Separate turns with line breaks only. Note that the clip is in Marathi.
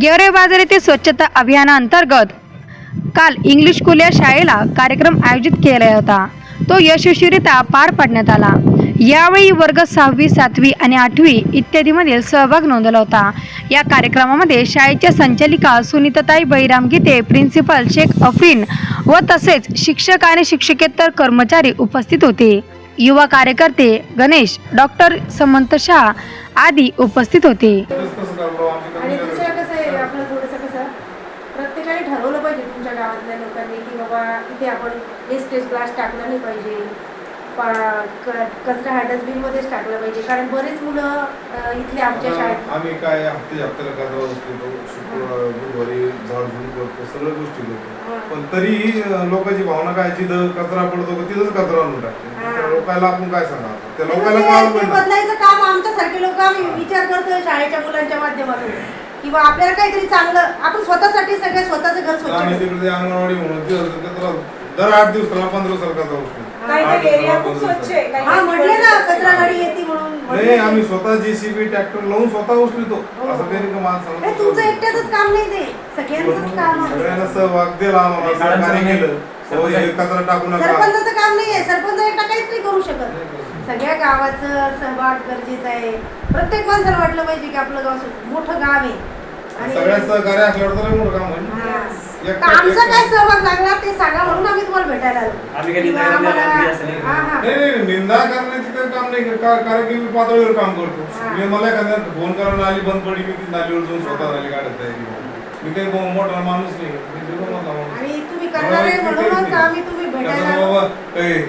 गेवरे बाजार येथे स्वच्छता अभियानाअंतर्गत काल इंग्लिश स्कूल या शाळेला कार्यक्रम आयोजित केला होता. तो यशस्वीरित्या पार पाडण्यात आला. यावेळी वर्ग सहावी सातवी आणि आठवी इत्यादीमधील सहभाग नोंदवला होता. या कार्यक्रमामध्ये शाळेच्या संचालिका सुनीताताई बैराम गीते प्रिन्सिपल शेख अफरीन व तसेच शिक्षक आणि शिक्षकेतर कर्मचारी उपस्थित होते. युवा कार्यकर्ते गणेश डॉक्टर समंत शाह आदी उपस्थित होते.
आपलं थोडंसं कसं प्रत्येकाने ठरवलं पाहिजे तुमच्या गावातल्या लोकांनी की बाबा इथे आपण वेस्टेज ग्लास टाकलं नाही पाहिजे. पा- क- कचरा हा डस्टबिनमध्येच टाकला पाहिजे. कारण बरेच मुलं इथले आमच्या शाळेत
आम्ही काय हप्ते हप्त्याला कचरा उचलतो शुक्रवार गुरुवारी झाडझूड करतो सगळ्या गोष्टी करतो. पण तरीही लोकांची भावना काय जिथं कचरा पडतो का तिथंच कचरा आणून टाकते. लोकांना आपण काय सांगा त्या लोकांना पाहिजे
बदलायचं काम आमच्यासारखे लोक आम्ही विचार करतोय शाळेच्या मुलांच्या माध्यमातून. किंवा आपल्याला काहीतरी चांगलं आपण स्वतःसाठी सगळं स्वतःचं घर
आम्ही. तिकडे अंगणवाडी म्हणून कचरा दर आठ दिवसाला पंधरा दिवसाला कचरा उचलतो
काही
आठ
काही एरिया
दिवसाला
खूप
पंधरा
स्वच्छ आहे काही
हा
काही
म्हटलं ना
ठिकाणी
कचरा गाडी येते म्हणून
नाही
म्हटलं.
आम्ही स्वतः जेसीबी ट्रॅक्टर लावून स्वतः उचलतो. असं काही नाही का मला सांगतो
तुमचं एकट्याच काम नाही ते. सगळ्यांचंच काम आहे.
सगळ्यांना सहभाग दिला आम्हाला केलं. हो, हे कचरा टाकू नका.
सरपंचाचं काम नाहीये सरपंच सगळ्या गावाचं सहभाग गरजेचं आहे. प्रत्येक माणसाला वाटलं पाहिजे की आपलं गाव मोठं गाव आहे. आणि
सगळ्यात सहकार्य असल्यावर तर लय मोठं काम होईल.
हा.
एकटा-
तर आमचा
एकटा-
काय सहभाग लागला ते सांगा म्हणून आम्ही तुम्हाला भेटायला आलो.
आम्ही काही
किंवा
निंदा
आम्हाला-
करणार नाही असं नाही.
हा, हा.
नाही नाही निंदा करण्याचं काही काम नाही. का- कारण की मी पातळीवर काम करतो.
हा.
मी मला एखाद्या फोन करा नाली बंद पडली मी ती नालीवर जाऊन स्वतः नाली काढत आहे. मी काही मो- मोठा माणूस नाही. मी जीवन मोठा माणूस
आणि तुम्ही करणार आहे म्हणूनच आम्ही तुम्ही भेटायला
कसं
आलो.
बाबा ए,